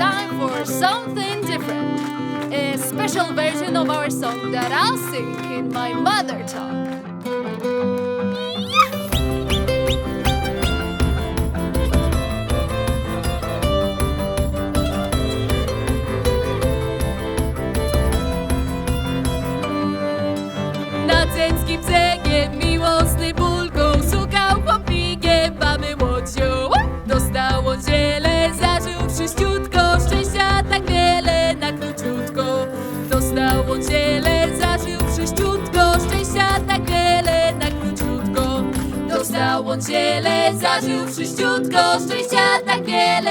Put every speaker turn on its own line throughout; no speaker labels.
time for something different. A special version of our song that I'll sing in my mother tongue. Nacen skipce, get me bulgur. Całą zielę zażył wszyściutko szczęścia tak wiele.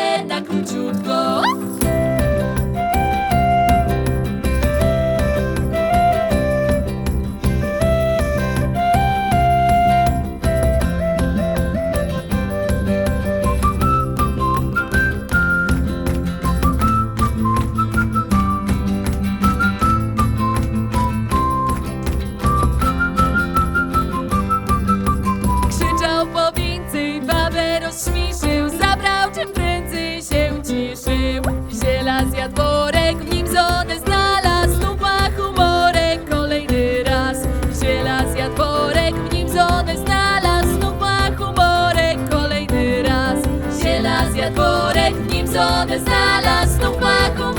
Desde las tumbas